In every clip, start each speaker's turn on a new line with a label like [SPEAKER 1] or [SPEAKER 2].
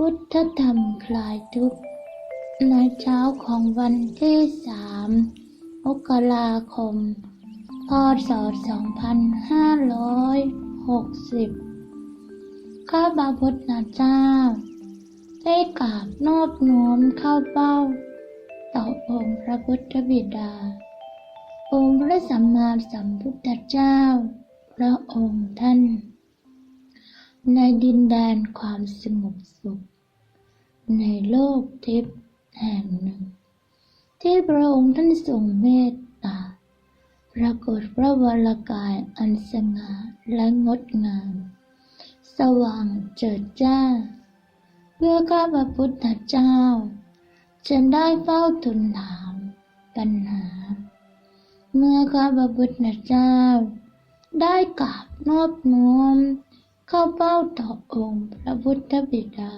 [SPEAKER 1] พุทธธรรมคลายทุกข์ ในเช้าของวันที่สามมกราคม พศ 2560 ข้าพระพุทธเจ้า ได้กราบนอบน้อมเข้าเป้า ต่อองค์พระพุทธบิดา องค์พระสัมมาสัมพุทธเจ้า พระองค์ท่าน ในดินแดนความสงบสุข ในโลกทิพย์ แห่งหนึ่ง ที่พระองค์ท่านทรงเมตตา ปรากฏพระวรากายอันสง่าและงดงาม สว่างเจิดจ้า เพื่อข้าพระพุทธเจ้าจะได้เฝ้าทูลถามปัญหา เมื่อข้าพระพุทธเจ้า ได้กราบนอบน้อมเข้าเป้าต่อองค์พระพุทธบิดา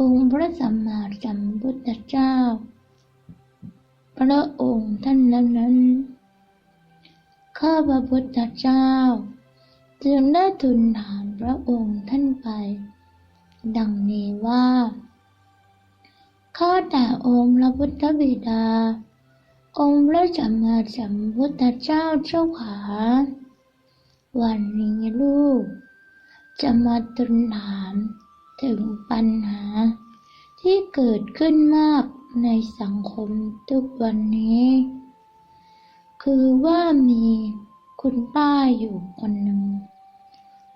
[SPEAKER 1] องค์พระสัมมาสัมพุทธเจ้า พระองค์ท่านนั้นนั้นข้าพระพุทธเจ้า จึงได้ทูลถามพระองค์ท่านไป ดังนี้ว่าข้าแต่องค์พระพุทธบิดา องค์พระสัมมาสัมพุทธเจ้าเจ้าขา วันนี้ลูก จะมาตรนถาม ถึงปัญหา ที่เกิดขึ้นมากในสังคมทุกวันนี้ คือว่ามีคุณป้าอยู่คนหนึ่ง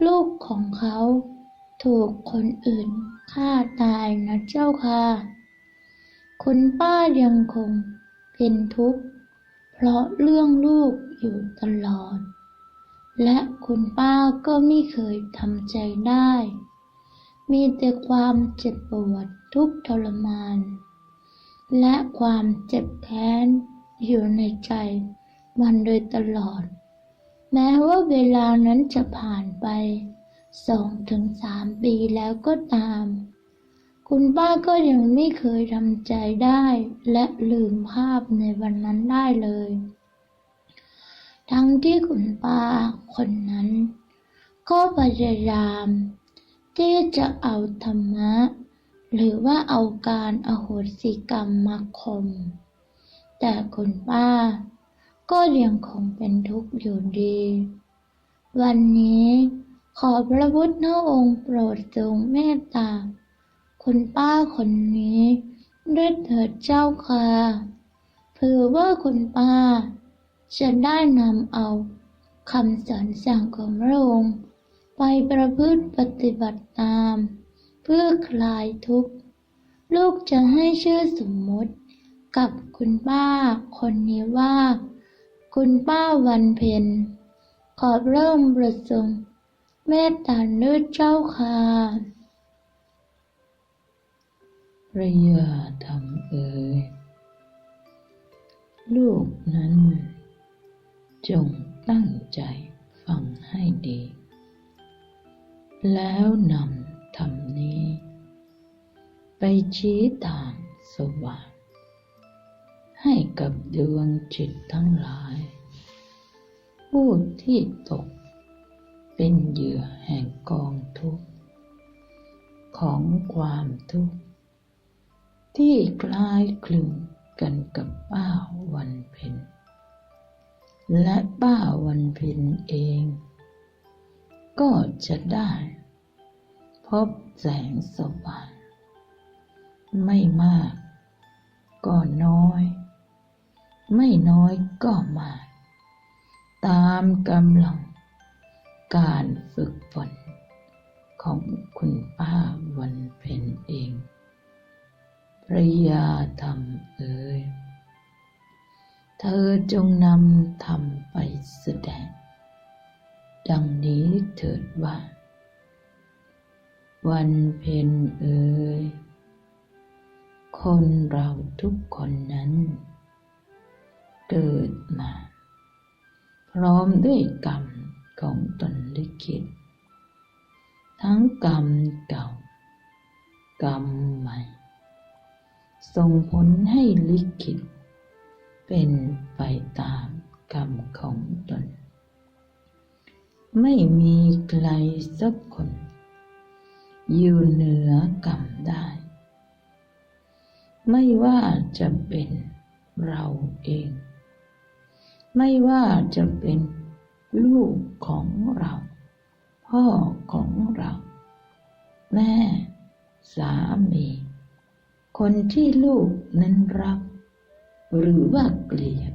[SPEAKER 1] ลูกของเขาถูกคนอื่นฆ่าตายนะเจ้าค่ะ คุณป้ายังคงเป็นทุกข์เพราะเรื่องลูกอยู่ตลอด และคุณป้าก็ไม่เคยทำใจได้ มีแต่ความเจ็บปวดทุกทรมาน และความเจ็บแค้นอยู่ในใจมันโดยตลอด แม้ว่าเวลานั้นจะผ่านไปสองถึงสามปีแล้วก็ตาม คุณป้าก็ยังไม่เคยทำใจได้และลืมภาพในวันนั้นได้เลย ทั้งที่คุณป้าคนนั้น ก็พยายาม ที่จะเอาธรรมะ หรือว่าเอาการอโหสิกรรมมาข่มแต่คุณป้า ก็ยังคงเป็นทุกข์อยู่ดี วันนี้ขอพระพุทธองค์โปรดทรงเมตตา คุณป้าคนนี้ด้วยเถิดเจ้าค่ะเผื่อว่าคุณป้า จะได้นำเอาคำสอนสั่งของพระองค์ ไปประพฤติปฏิบัติตาม เพื่อคลายทุกข์ ลูกจะให้ชื่อสมมุติ กับคุณป้าคนนี้ว่า คุณป้าวันเพ็ญขอบเริ่มประสงค์เมตตาเนื้อเจ้าค่ะ
[SPEAKER 2] พระยาธรรมเอ่ยลูกนั้น จงตั้งใจฟังให้ดี แล้วนำธรรมนี้ ไปชี้ทางสว่างให้กับดวงจิตทั้งหลาย ผู้ที่ตกเป็นเหยื่อแห่งกองทุกข์ ของความทุกข์ ที่คล้ายคลึงกันกับป้าวันเพ็ญและป้าวันเพ็ญเอง ก็จะได้ บแสงสว่างไม่มากก็น้อย ไม่น้อยก็มาก ตามกำลังการฝึกฝนของคุณป้าวันเพ็ญเองพระยาธรรมเอ่ยเธอจงนำธรรมไปแสดง ดังนี้เถิดว่า วันเพ็ญเอ่ยคคนเราทุกคนนั้น เกิดมา พร้อมด้วยกรรมของตนลิขิตทั้งกรรมเก่า กรรมใหม่ ส่งผลให้ลิขิตเป็นไปตามกรรมของตน ไม่มีใครสักคน อยู่เหนือกรรมได้ ไม่ว่าจะเป็นเราเอง ไม่ว่าจะเป็นลูกของเรา พ่อของเรา แม่ สามี คนที่ลูกนั้นรัก หรือว่าเกลียด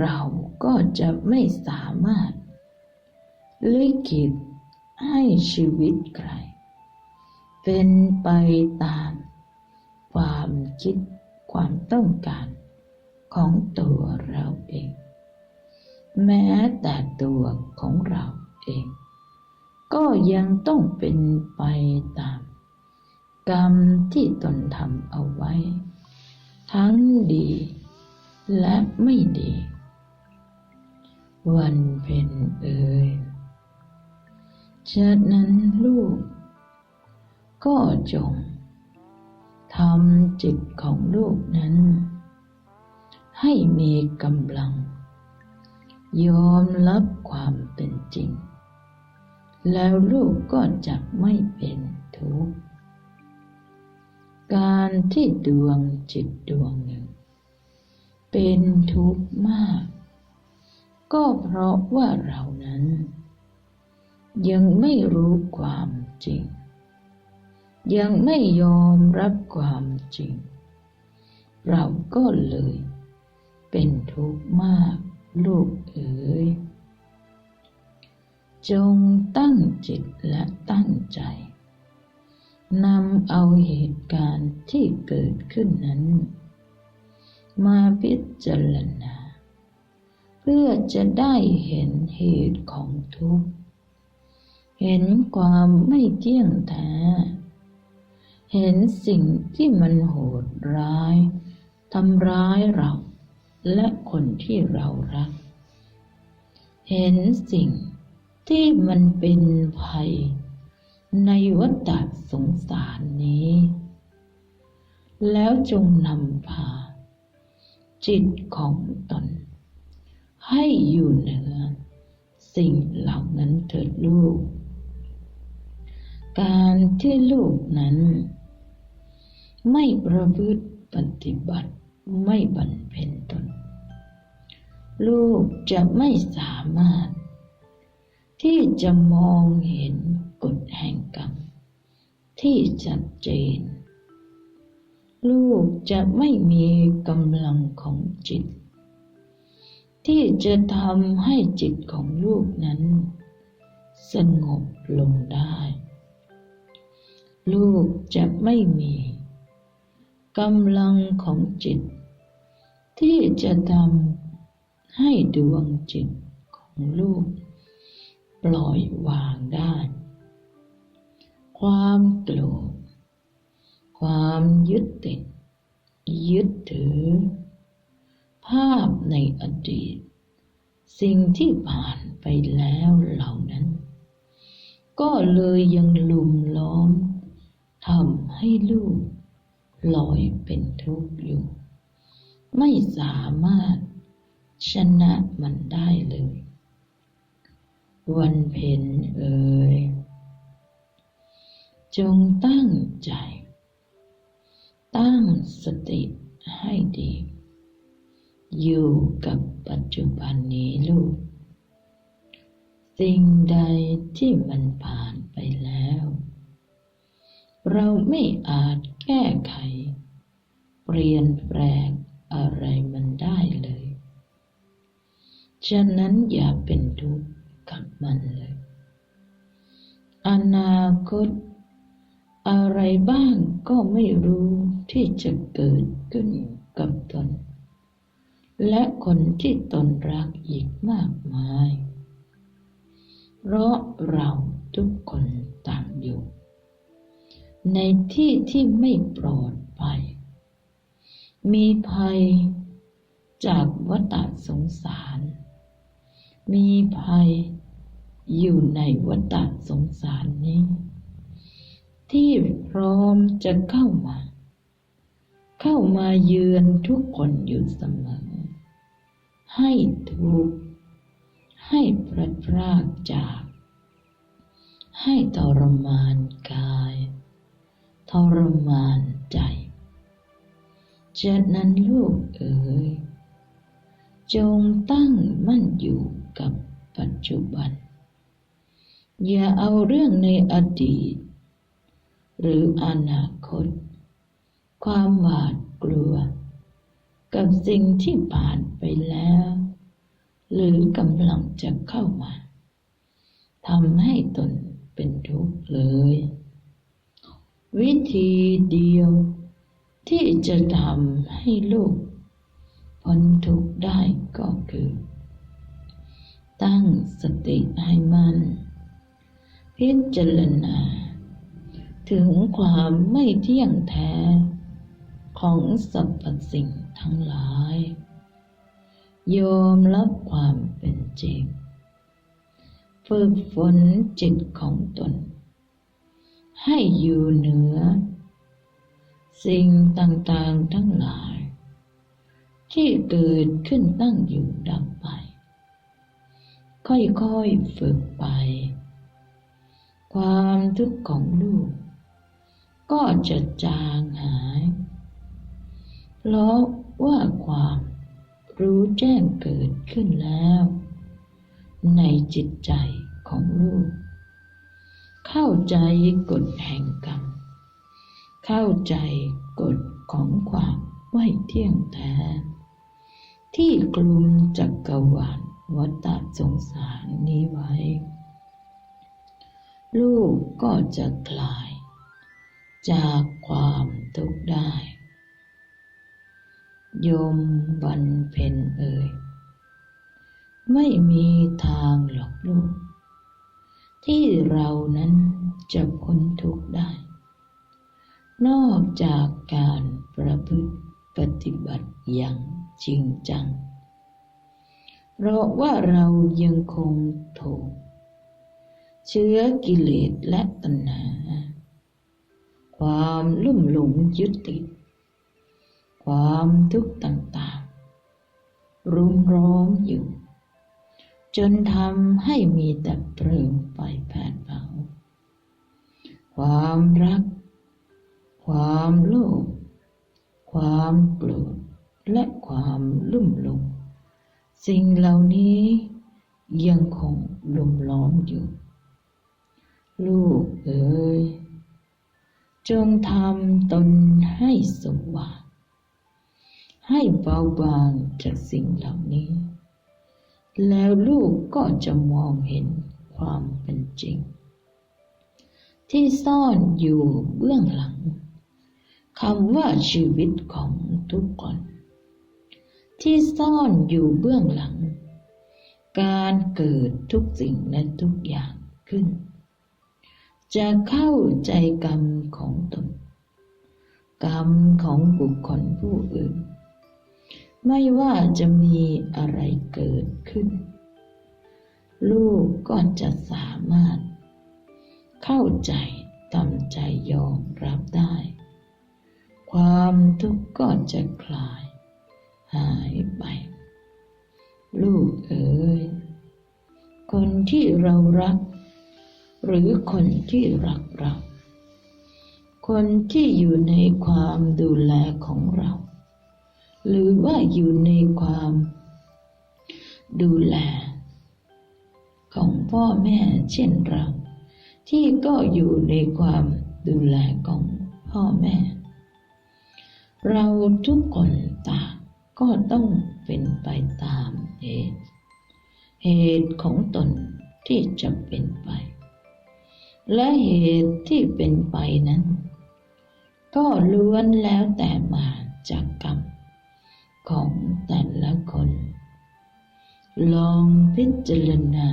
[SPEAKER 2] เราก็จะไม่สามารถลิขิต ให้ชีวิตใคร เป็นไปตาม ความคิดความต้องการของตัวเราเอง แม้แต่ตัวของเราเอง ก็ยังต้องเป็นไปตาม กรรมที่ตนทำเอาไว้ ทั้งดีและไม่ดี วันเพ็ญเอ่ย ฉะนั้นลูก ก็จงทำจิตของลูกนั้น ให้มีกำลัง ยอมรับความเป็นจริง แล้วลูกก็จะไม่เป็นทุกข์การที่ดวงจิตดวงหนึ่ง เป็นทุกข์มาก ก็เพราะว่าเรานั้น ยังไม่รู้ความจริง ยังไม่ยอมรับความจริง เราก็เลย เป็นทุกข์มากลูกเอ๋ยจงตั้งจิตและตั้งใจนำเอาเหตุการณ์ที่เกิดขึ้นนั้น มาพิจารณา เพื่อจะได้เห็นเหตุของทุกข์ เห็นความไม่เที่ยงแท้ เห็นสิ่งที่มันโหดร้ายทำร้ายเรา และคนที่เรารัก เห็นสิ่งที่มันเป็นภัย ในวัฏสงสารนี้ แล้วจงนำพา จิตของตน ให้อยู่เหนือ สิ่งเหล่านั้นเถิดลูก การที่ลูกนั้น ไม่ประพฤติปฏิบัติไม่บรรเพ็ญตน ลูกจะไม่สามารถ ที่จะมองเห็นกฎแห่งกรรม ที่ชัดเจน ลูกจะไม่มีกำลังของจิต ที่จะทำให้จิตของลูกนั้น สงบลงได้ ลูกจะไม่มีกำลังของจิต ที่จะทำให้ดวงจิตของลูก ปล่อยวางได้ ความโกรธความยึดติด ยึดถือ ภาพในอดีต สิ่งที่ผ่านไปแล้วเหล่านั้น ก็เลยยังลุมล้อม ทำให้ลูกลอยเป็นทุกข์อยู่ ไม่สามารถชนะมันได้เลย วันเพ็ญเอ่ยจงตั้งใจ ตั้งสติให้ดี อยู่กับปัจจุบันนี้ลูก สิ่งใดที่มันผ่านไปแล้ว เราไม่อาจแก้ไข เปลี่ยนแปลงอะไรมันได้เลย ฉะนั้นอย่าเป็นทุกข์กับมันเลย อนาคต อะไรบ้างก็ไม่รู้ที่จะเกิดขึ้นกับตน และคนที่ตนรักอีกมากมาย เพราะเราทุกคนต่างอยู่ ในที่ที่ไม่ปลอดภัย มีภัยจากวัฏสงสาร มีภัยอยู่ในวัฏสงสารนี้ ที่พร้อมจะเข้ามา เข้ามาเยือนทุกคนอยู่เสมอ ให้ทุกข์ให้พลัดพรากจาก ให้ทรมานกาย รมานใจฉะนั้นลูกเอ๋ยจงตั้งมั่นอยู่กับปัจจุบัน อย่าเอาเรื่องในอดีต หรืออนาคต ความหวาดกลัว กับสิ่งที่ผ่านไปแล้ว หรือกำลังจะเข้ามาทำให้ตนเป็นทุกข์เลย วิธีเดียว ที่จะทำให้ลูกพ้นทุกข์ได้ก็คือ ตั้งสติให้มั่นพิจารณา ถึงความไม่เที่ยงแท้ ของสรรพสิ่งทั้งหลาย ยอมรับความเป็นจริง ฝึกฝนจิตของตน ให้อยู่เหนือ สิ่งต่างๆทั้งหลาย ที่เกิดขึ้นตั้งอยู่ดับไป ค่อยๆฝึกไป ความทุกข์ของลูก ก็จะจางหาย เพราะว่าความรู้แจ้งเกิดขึ้นแล้ว ในจิตใจของลูก เข้าใจกฎแห่งกรรม เข้าใจกฎของความไม่เที่ยงแท้ ที่กลุ่มจักรวาลวัฏสงสารนี้ไว้ ลูกก็จะคลาย จากความทุกข์ได้ โยมวันเพ็ญเอ่ยไม่มีทางหรอกลูก ที่เรานั้นจะพ้นทุกข์ได้ นอกจากการประพฤติปฏิบัติอย่างจริงจัง เพราะว่าเรายังคงถูก เชื้อกิเลสและตัณหา ความลุ่มหลงยึดติด ความทุกข์ต่างๆ รุมร้อมอยู่ จนทำให้มีแต่เพลิงไฟแผดเผา ความรัก ความโลภ ความโกรธ และความลุ่มหลง สิ่งเหล่านี้ยังคงลุมล้อมอยู่ ลูกเอ๋ย จงทำตนให้สว่าง ให้เบาบางจากสิ่งเหล่านี้ แล้วลูกก็จะมองเห็นความเป็นจริง ที่ซ่อนอยู่เบื้องหลังคำว่าชีวิตของทุกคน ที่ซ่อนอยู่เบื้องหลัง การเกิดทุกสิ่งและทุกอย่างขึ้น จะเข้าใจกรรมของตน กรรมของบุคคลผู้อื่น ไม่ว่าจะมีอะไรเกิดขึ้น ลูกก็จะสามารถ เข้าใจทำใจยอมรับได้ ความทุกข์ก็จะคลาย หายไป ลูกเอ๋ยคนที่เรารัก หรือคนที่รักเรา คนที่อยู่ในความดูแลของเรา หรือว่าอยู่ในความ ดูแล ของพ่อแม่เช่นเรา ที่ก็อยู่ในความดูแลของพ่อแม่ เราทุกคนต่างก็ต้องเป็นไปตามเหตุ เหตุของตนที่จะเป็นไป และเหตุที่เป็นไปนั้น ก็ล้วนแล้วแต่มาจากกรรม ของแต่ละคน ลองพิจารณา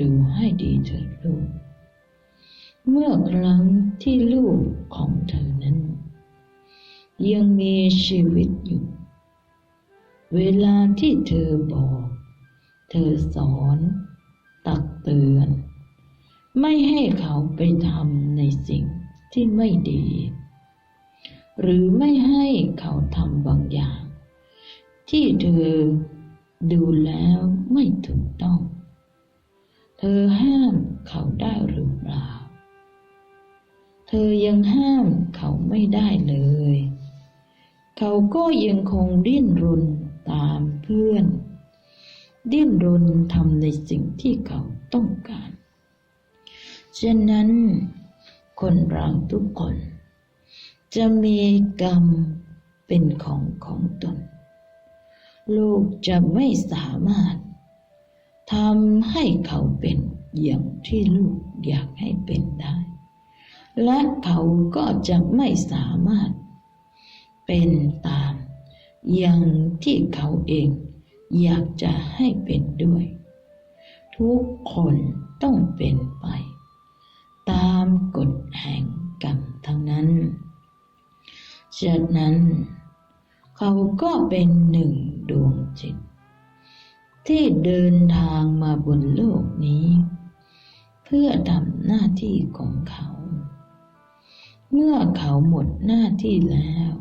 [SPEAKER 2] ดูให้ดีเถิดลูก เมื่อครั้งที่ลูกของเธอนั้น ยังมีชีวิตอยู่ เวลาที่เธอบอก เธอสอน ตักเตือน ไม่ให้เขาไปทำในสิ่งที่ไม่ดี หรือไม่ให้เขาทำบางอย่าง ที่เธอดูแล้วไม่ถูกต้อง เธอห้ามเขาได้หรือเปล่า เธอยังห้ามเขาไม่ได้เลย เขาก็ยังคงดิ้นรนตามเพื่อน ดิ้นรนทำในสิ่งที่เขาต้องการ ฉะนั้น คนเราทุกคน จะมีกรรมเป็นของของตน ลูกจะไม่สามารถทำให้เขาเป็นอย่างที่ลูกอยากให้เป็นได้ และเขาก็จะไม่สามารถเป็นตามอย่างที่เขาเองอยากจะให้เป็นด้วย ทุกคนต้องเป็นไป ตามกฎแห่งกรรมทั้งนั้นฉะนั้น เขาก็เป็นหนึ่ง ดวงจิต ที่เดินทางมาบนโลกนี้ เพื่อทำหน้าที่ของเขา เมื่อเขาหมดหน้าที่แล้ว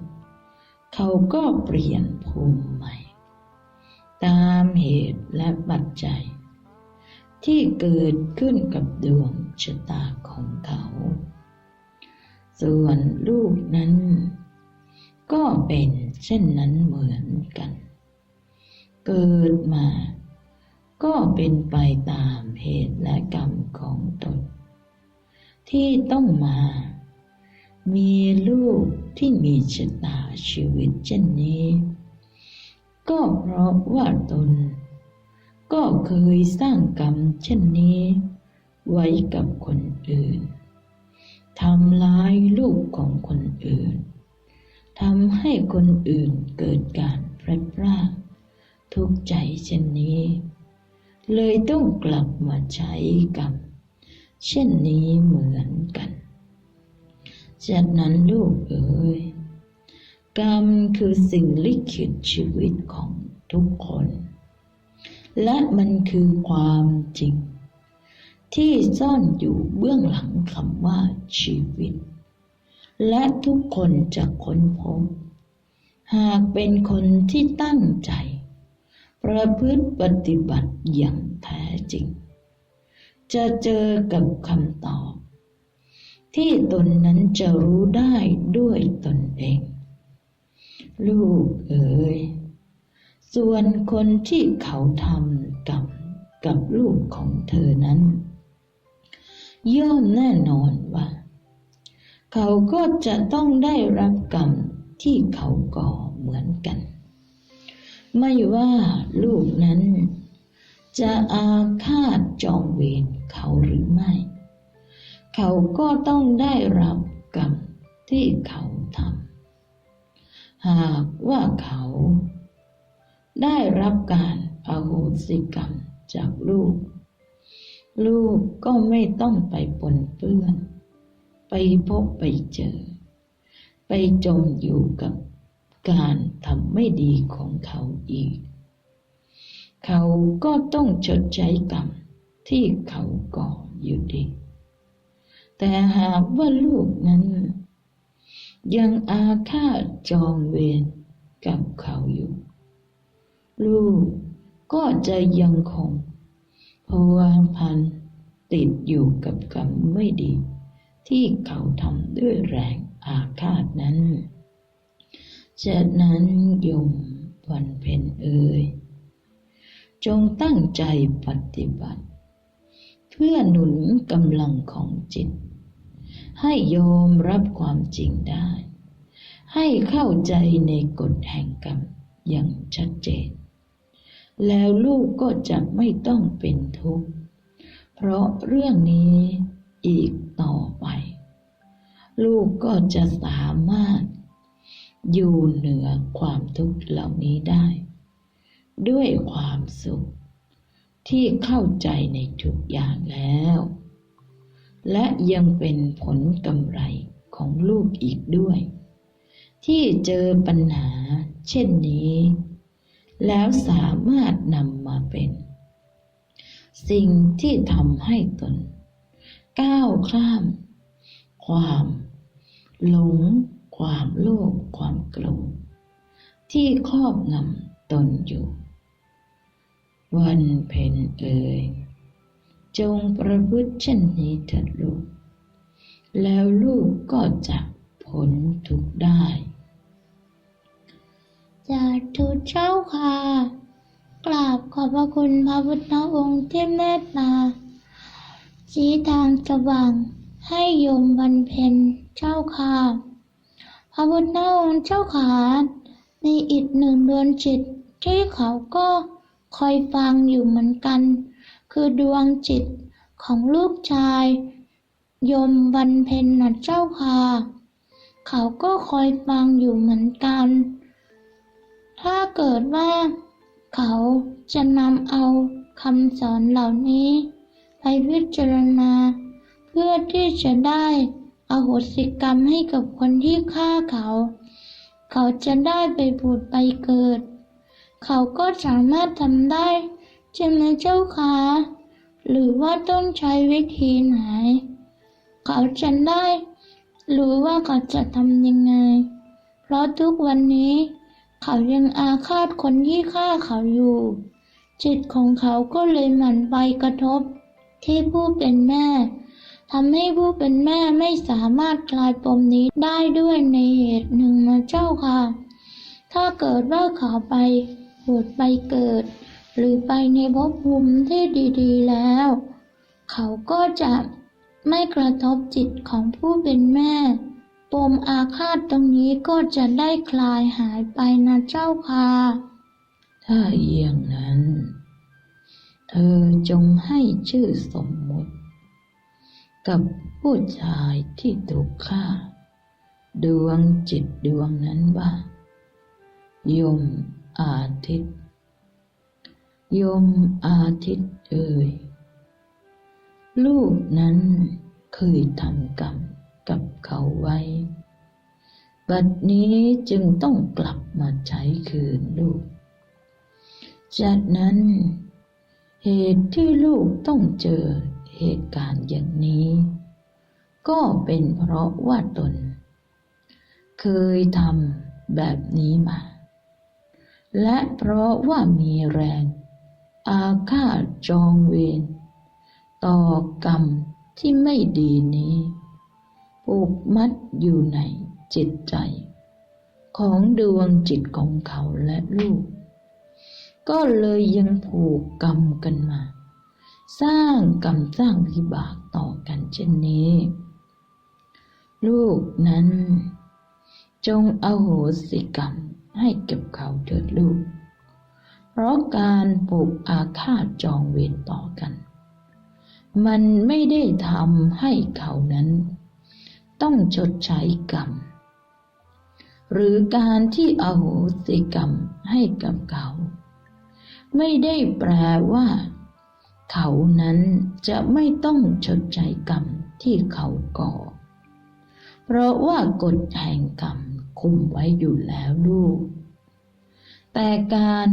[SPEAKER 2] เขาก็เปลี่ยนภูมิใหม่ ตามเหตุและปัจจัย ที่เกิดขึ้นกับดวงชะตาของเขา ส่วนลูกนั้นก็เป็นเช่นนั้นเหมือนกัน เกิดมา ก็เป็นไปตามเหตุและกรรมของตน ที่ต้องมา มีลูกที่มีชะตาชีวิตเช่นนี้ ก็เพราะว่าตน ก็เคยสร้างกรรมเช่นนี้ ไว้กับคนอื่นทำร้ายลูกของคนอื่นทำให้คนอื่นเกิดการพลัดพราก ทุกข์ใจเช่นนี้ เลยต้องกลับมาใช้กรรม เช่นนี้เหมือนกันจากนั้นลูกเอ๋ยกรรมคือสิ่งลิขิตชีวิตของทุกคน และมันคือความจริง ที่ซ่อนอยู่เบื้องหลังคำว่าชีวิต และทุกคนจะค้นพบหากเป็นคนที่ตั้งใจ ประพฤติปฏิบัติอย่างแท้จริง จะเจอกับคำตอบ ที่ตนนั้นจะรู้ได้ด้วยตนเอง ลูกเอ๋ยส่วนคนที่เขาทำกรรมกับลูกของเธอนั้น ย่อมแน่นอนว่า เขาก็จะต้องได้รับกรรมที่เขาก่อเหมือนกัน ไม่ว่าลูกนั้น จะอาฆาตจองเวรเขาหรือไม่ เขาก็ต้องได้รับกรรมที่เขาทำหากว่าเขา ได้รับการอโหสิกรรมจากลูก ลูกก็ไม่ต้องไปปนเปื้อน ไปพบไปเจอ ไปจมอยู่กับ การทำไม่ดีของเขาอีก เขาก็ต้องชดใช้กรรมที่เขาก่ออยู่ดี แต่หากว่าลูกนั้น ยังอาฆาตจองเวรกับเขาอยู่ ลูกก็จะยังคงพวงพันติดอยู่กับกรรมไม่ดี ที่เขาทำด้วยแรงอาฆาตนั้น จากนั้นโยมวันเพ็ญเอ่ยจงตั้งใจปฏิบัติ เพื่อหนุนกำลังของจิต ให้โยมรับความจริงได้ ให้เข้าใจในกฎแห่งกรรมอย่างชัดเจน แล้วลูกก็จะไม่ต้องเป็นทุกข์ เพราะเรื่องนี้อีกต่อไป ลูกก็จะสามารถ อยู่เหนือความทุกข์เหล่านี้ได้ ด้วยความสุข ที่เข้าใจในทุกอย่างแล้ว และยังเป็นผลกำไรของลูกอีกด้วย ที่เจอปัญหาเช่นนี้ แล้วสามารถนำมาเป็น สิ่งที่ทำให้ตน ก้าวข้าม ความ หลง ความโลภความโกรธที่ครอบงำตนอยู่ วันเพ็ญเอ่ยจงประพฤติเช่นนี้เถิดลูก แล้วลูกก็จะพ้นทุกได้
[SPEAKER 1] สาธุเจ้าค่ะ กราบขอบพระคุณพระพุทธองค์ที่เมตตาชี้ทางสว่างให้โยมบรรเพ็ญเจ้าค่ะ พระพุทธองค์เจ้าขามีอีกหนึ่งดวงจิตที่เขาก็คอยฟังอยู่เหมือนกัน คือดวงจิตของลูกชาย ยมบรรเพ็ญนะเจ้าค่ะเขาก็คอยฟังอยู่เหมือนกัน ถ้าเกิดว่าเขาจะนำเอาคำสอนเหล่านี้ ไปพิจารณา เพื่อที่จะได้ อโหสิกรรมให้กับคนที่ฆ่าเขา เขาจะได้ไปผุดไปเกิด เขาก็สามารถทำได้ใช่ไหมเจ้าคะหรือว่าต้องใช้วิธีไหน เขาจะได้หรือว่าเขาจะทำยังไง เพราะทุกวันนี้ เขายังอาฆาตคนที่ฆ่าเขาอยู่ จิตของเขาก็เลยหมั่นไปกระทบที่ผู้เป็นแม่ ทำให้ผู้เป็นแม่ไม่สามารถคลายปมนี้ได้ด้วยในเหตุหนึ่งนะเจ้าค่ะ ถ้าเกิดว่าเขาไปผุดไปเกิด หรือไปในภพภูมิที่ดีๆแล้ว เขาก็จะไม่กระทบจิตของผู้เป็นแม่ ปมอาฆาตตรงนี้ก็จะได้คลายหายไปนะเจ้าค่ะ
[SPEAKER 2] ถ้าอย่างนั้น เธอจงให้ชื่อสมมุติ กับผู้ชายที่ถูกฆ่า ดวงจิตดวงนั้นว่า ยมอาทิตย์ ยมอาทิตย์เอ่ยลูกนั้นเคยทำกรรมกับเขาไว้ บัดนี้จึงต้องกลับมาใช้คืนลูก จากนั้น เหตุที่ลูกต้องเจอ เหตุการณ์อย่างนี้ ก็เป็นเพราะว่าตน เคยทำแบบนี้มา และเพราะว่ามีแรง อาฆาตจองเวรต่อกรรมที่ไม่ดีนี้ผูกมัดอยู่ในจิตใจ ของดวงจิตของเขาและลูก ก็เลยยังผูกกรรมกันมา สร้างกรรมสร้างวิบากต่อกันเช่นนี้ ลูกนั้น จงอโหสิกรรมให้กับเขาเถิดลูก เพราะการผูกอาฆาตจองเวรต่อกัน มันไม่ได้ทำให้เขานั้น ต้องชดใช้กรรม หรือการที่อโหสิกรรมให้กับเขา ไม่ได้แปลว่า เขานั้นจะไม่ต้องชดใช้กรรมที่เขาก่อ เพราะว่ากฎแห่งกรรมคุมไว้อยู่แล้วลูก แต่การ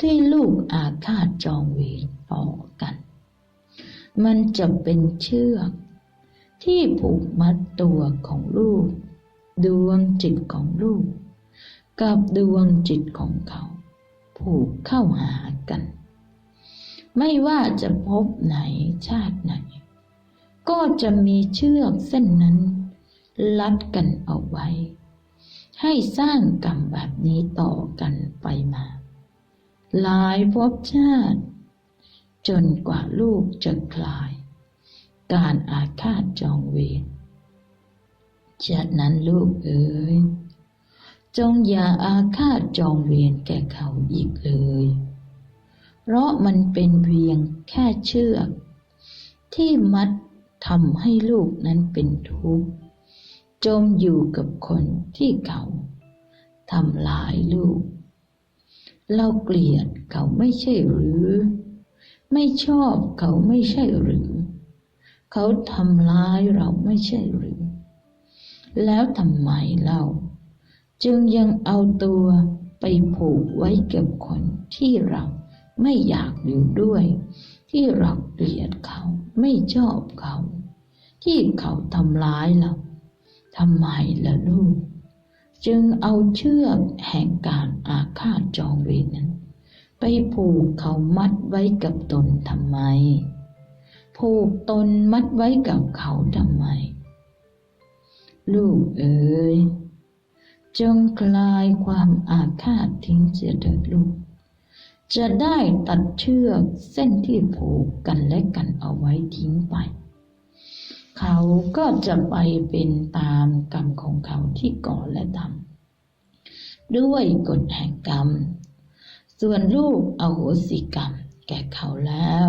[SPEAKER 2] ที่ลูกอาฆาตจองเวรต่อกัน มันจะเป็นเชือก ที่ผูกมัดตัวของลูก ดวงจิตของลูก กับดวงจิตของเขา ผูกเข้าหากัน ไม่ว่าจะพบไหนชาติไหน ก็จะมีเชือกเส้นนั้น ลัดกันเอาไว้ ให้สร้างกรรมแบบนี้ต่อกันไปมา หลายภพชาติ จนกว่าลูกจะคลาย การอาฆาตจองเวรจากนั้นลูกเอ๋ยจงอย่าอาฆาตจองเวรแก่เขาอีกเลย เพราะมันเป็นเพียงแค่เชือกที่มัดทำให้ลูกนั้นเป็นทุกข์จมอยู่กับคนที่เขาทำลายลูก เราเกลียดเขาไม่ใช่หรือ ไม่ชอบเขาไม่ใช่หรือ เขาทำร้ายเราไม่ใช่หรือ แล้วทำไมเรา จึงยังเอาตัวไปผูกไว้กับคนที่เรา ไม่อยากอยู่ด้วย ที่เราเกลียดเขาไม่ชอบเขา ที่เขาทำร้ายเราทำไมล่ะลูก จึงเอาเชือกแห่งการอาฆาตจองเวรนั้น ไปผูกเขามัดไว้กับตนทำไม ผูกตนมัดไว้กับเขาทำไม ลูกเอ๋ยจงคลายความอาฆาตทิ้งเสียเถิดลูก จะได้ตัดเชือกเส้นที่ผูกกันและกันเอาไว้ทิ้งไป เขาก็จะไปเป็นตามกรรมของเขาที่ก่อและทำด้วยกฎแห่งกรรม ส่วนลูกอโหสิกรรมแก่เขาแล้ว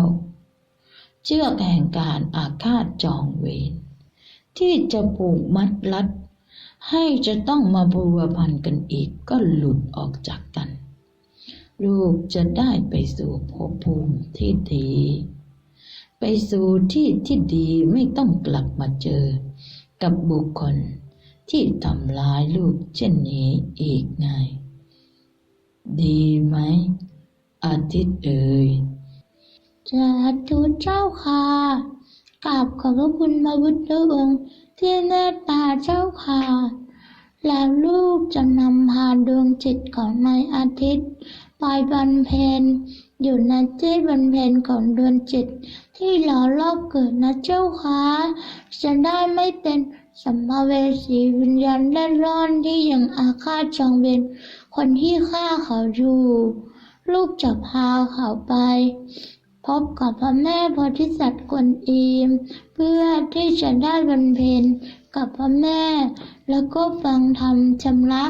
[SPEAKER 2] เชือกแห่งการอาฆาตจองเวรที่จะผูกมัดรัด ให้จะต้องมาพัวพันกันอีกก็หลุดออกจากกัน ลูกจะได้ไปสู่ภพภูมิที่ดี ไปสู่ที่ที่ดีไม่ต้องกลับมาเจอ กับบุคคลที่ทำร้ายลูกเช่นนี้อีกไงดีไหม อาทิตย์เอ่ย
[SPEAKER 1] สาธุเจ้าค่ะกราบขอบพระคุณพระพุทธองค์ที่เมตตาเจ้าค่ะ แล้วลูกจะนำพาดวงจิตของนายอาทิตย์ ไปบำเพ็ญอยู่ในที่บำเพ็ญของดวงจิต ที่หล่อรอบเกิดนะเจ้าค่ะจะได้ไม่เป็นสัมภเวสีวิญญาณเล่ร่อนที่ยังอาฆาตจองเวรคนที่ฆ่าเขาอยู่ลูกจะพาเขาไปพบกับพระแม่โพธิสัตว์กวนอิม เพื่อที่จะได้บำเพ็ญกับพระแม่ แล้วก็ฟังธรรมชำระ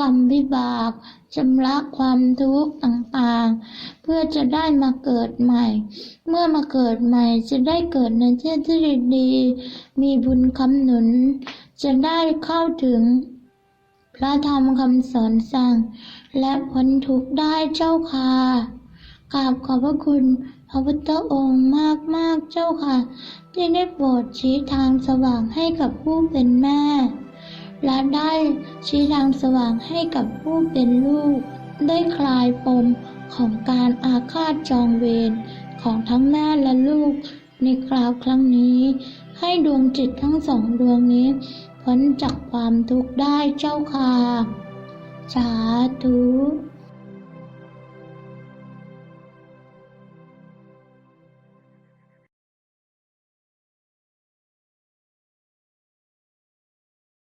[SPEAKER 1] กรรมวิบากชำระความทุกข์ต่างๆ เพื่อจะได้มาเกิดใหม่ เมื่อมาเกิดใหม่จะได้เกิดในที่ที่ดีๆมีบุญคำหนุน จะได้เข้าถึง พระธรรมคำสอนสั่ง และพ้นทุกข์ได้เจ้าค่ะกราบขอบพระคุณพระพุทธองค์มากมากๆเจ้าค่ะ ที่ได้โปรดชี้ทางสว่างให้กับผู้เป็นแม่ และได้ชี้ทางสว่างให้กับผู้เป็นลูก ได้คลายปมของการอาฆาตจองเวรของทั้งแม่และลูก ในคราวครั้งนี้ ให้ดวงจิตทั้งสองดวงนี้ พ้นจากความทุกข์ได้เจ้าค่ะสาธุ